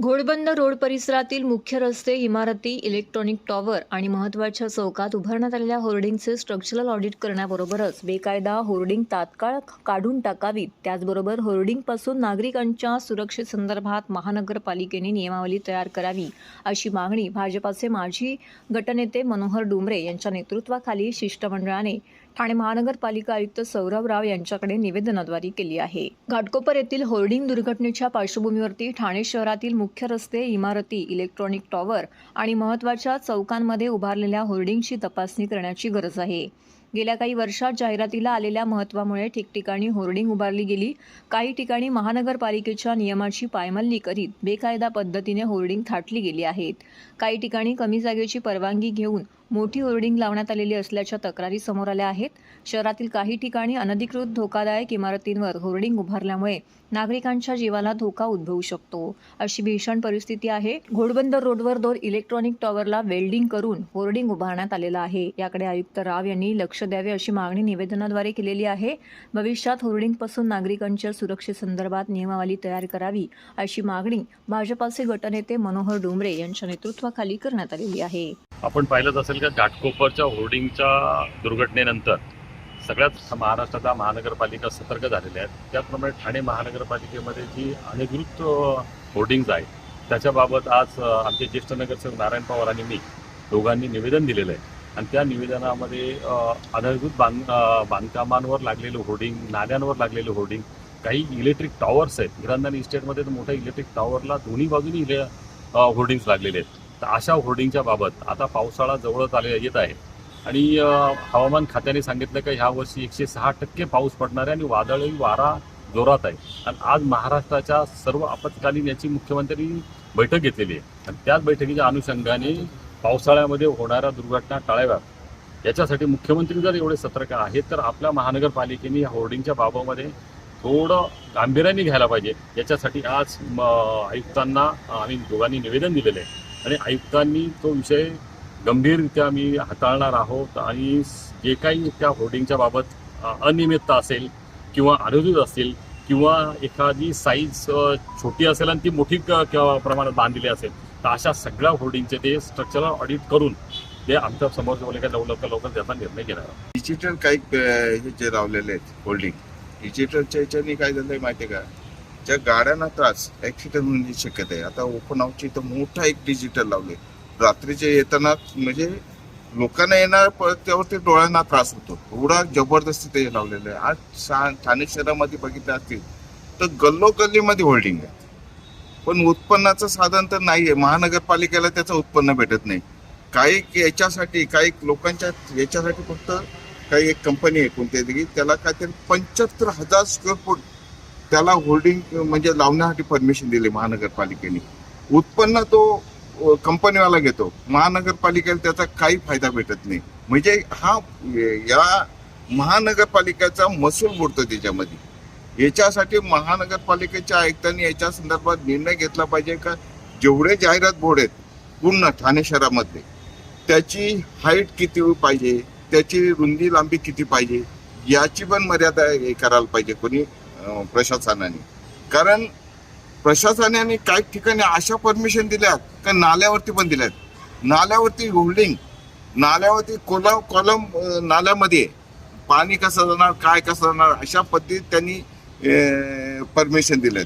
Ghodbunder road परिसरातील मुख्य रस्ते इमारती इलेक्ट्रॉनिक टॉवर आणि महत्त्वाच्या चौकात उभारण्यात आलेल्या होर्डिंगचे स्ट्रक्चरल ऑडिट करण्याबरोबरच बेकायदा होर्डिंग तात्काळ काढून टाकावीत. त्याचबरोबर होर्डिंगपासून नागरिकांच्या सुरक्षेसंदर्भात महानगरपालिकेने नियमावली तयार करावी अशी मागणी भाजपाचे माजी गटनेते मनोहर डुमरे यांच्या नेतृत्वाखाली शिष्टमंडळाने ठाणे महानगरपालिका आयुक्त सौरभ राव यांच्याकडे निवेदनाद्वारे केली आहे. घाटकोपर येथील होर्डिंग दुर्घटनेच्या पार्श्वभूमीवरती ठाणे शहरातील मुख्य रस्ते इमारती इलेक्ट्रॉनिक टॉवर आणि महत्त्वाच्या चौकांमध्ये उभारलेल्या होर्डिंगची तपासणी करण्याची गरज आहे. गेल्या काही वर्षात जाहिरातीला आलेल्या महत्त्वामुळे ठिकठिकाणी होर्डिंग उभारली गेली. काही ठिकाणी महानगरपालिकेच्या नियमाची पायमल्ली करीत बेकायदा पद्धतीने होर्डिंग थाटली गेली आहेत. काही ठिकाणी कमी जागेची परवानगी घेऊन मोठी होर्डिंग लावण्यात आलेली असल्याच्या तक्रारी समोर आल्या आहेत. शहरातील काही ठिकाणी अनधिकृत धोकादायक इमारतींवर होर्डिंग उभारल्यामुळे नागरिकांच्या जीवाला धोका उद्भवू शकतो. अशी भीषण परिस्थिती आहे. घोडबंदर रोडवर दोन इलेक्ट्रॉनिक टॉवरला वेल्डिंग करून होर्डिंग उभारण्यात आलेलं आहे. याकडे आयुक्त राव यांनी लक्ष द्यावे अशी मागणी निवेदनाद्वारे केलेली आहे. भविष्यात होर्डिंगपासून नागरिकांच्या सुरक्षेसंदर्भात नियमावली तयार करावी अशी मागणी भाजपाचे गटनेते मनोहर डुमरे यांच्या नेतृत्वाखाली करण्यात आलेली आहे. आपण पाहिलंच असेल का घाटकोपरच्या होर्डिंगच्या दुर्घटनेनंतर सगळ्याच महाराष्ट्राच्या महानगरपालिका सतर्क झालेल्या आहेत. त्याचप्रमाणे ठाणे महानगरपालिकेमध्ये जी अनधिकृत होर्डिंग्ज आहेत त्याच्याबाबत आज आमचे ज्येष्ठ नगरसेवक नारायण पवार आणि मी दोघांनी निवेदन दिलेलं आहे. आणि त्या निवेदनामध्ये आधारभूत बांध बांधकामांवर लागलेलं होर्डिंग नाल्यांवर लागलेलं होर्डिंग काही इलेक्ट्रिक टॉवर्स आहेत. गिरंदानी इस्टेटमध्ये तर मोठ्या इलेक्ट्रिक टॉवरला दोन्ही बाजूनी इले होर्डिंग्स लागलेले आहेत. तर अशा होर्डिंगच्या बाबत आता पावसाळा जवळच आले येत आहे. आणि हवामान खात्याने सांगितलं की ह्या वर्षी एकशे सहा टक्के पाऊस पडणार आहे आणि वादळी वारा जोरात आहे. आणि आज महाराष्ट्राच्या सर्व आपत्कालीन याची मुख्यमंत्री बैठक घेतलेली आहे. आणि त्याच बैठकीच्या अनुषंगाने पावसाळ्यामध्ये होणाऱ्या दुर्घटना टाळाव्यात. याच्यासाठी मुख्यमंत्री जर एवढे सतर्क आहेत तर आपल्या महानगरपालिकेने या होर्डिंगच्या बाबामध्ये थोडं गांभीर्याने घ्यायला पाहिजे. याच्यासाठी आज म, आयुक्तांना आम्ही दोघांनी निवेदन दिलेलं आहे. आणि आयुक्तांनी तो विषय गंभीररित्या आम्ही हाताळणार आहोत आणि जे काही त्या होर्डिंगच्या बाबत अनियमितता असेल किंवा अनुचित असतील किंवा एखादी साईज छोटी असेल आणि ती मोठी क- प्रमाणात बांधलेली असेल तर अशा सगळ्या होर्डिंगचे ते स्ट्रक्चरल ऑडिट करून ते आमच्यासमोर लवकर लवकर त्याचा निर्णय घेणार डिजिटल काही हे जे लावलेले आहेत होल्डिंग डिजिटलच्या ह्याच्याने काय झालंय आहे का? ज्या गाड्यांना त्रास ऍक्सिडेंट होण्याची शक्यता आहे. आता ओपन आउटची इथं मोठा एक डिजिटल लावले. रात्रीचे येताना म्हणजे लोकांना येणार त्यावर ते डोळ्यांना त्रास होतो. एवढा जबरदस्ती ते लावलेलं आहे. आज ठाणे शहरामध्ये बघितलं असतील तर गल्लोगल्लीमध्ये होल्डिंग आहे. पण उत्पन्नाचं साधन तर नाहीये. महानगरपालिकेला त्याचं उत्पन्न भेटत नाही. काही याच्यासाठी काही लोकांच्या याच्यासाठी फक्त काही एक कंपनी आहे कोणत्या तरी त्याला काहीतरी पंच्याहत्तर हजार स्क्वेअर फूट त्याला होल्डिंग म्हणजे लावण्यासाठी परमिशन दिली महानगरपालिकेने. उत्पन्न तो कंपनीवाला घेतो. महानगरपालिकेला त्याचा काही फायदा भेटत नाही. म्हणजे हा या महानगरपालिकेचा महसूल बुडतो त्याच्यामध्ये. याच्यासाठी महानगरपालिकेच्या आयुक्तांनी याच्या संदर्भात निर्णय घेतला पाहिजे का? जेवढे जाहिरात बोर्ड आहेत पूर्ण ठाणे शहरामध्ये त्याची हाईट किती पाहिजे? त्याची रुंदी लांबी किती पाहिजे? याची पण मर्यादा हे करायला पाहिजे कोणी प्रशासनाने. कारण प्रशासनाने काही ठिकाणी अशा परमिशन दिल्यात का नाल्यावरती पण दिल्यात. नाल्यावरती होल्डिंग नाल्यावरती कोलम कॉलम नाल्यामध्ये पाणी कसं जाणार काय कसं जाणार अशा पद्धतीत त्यांनी परमिशन दिलं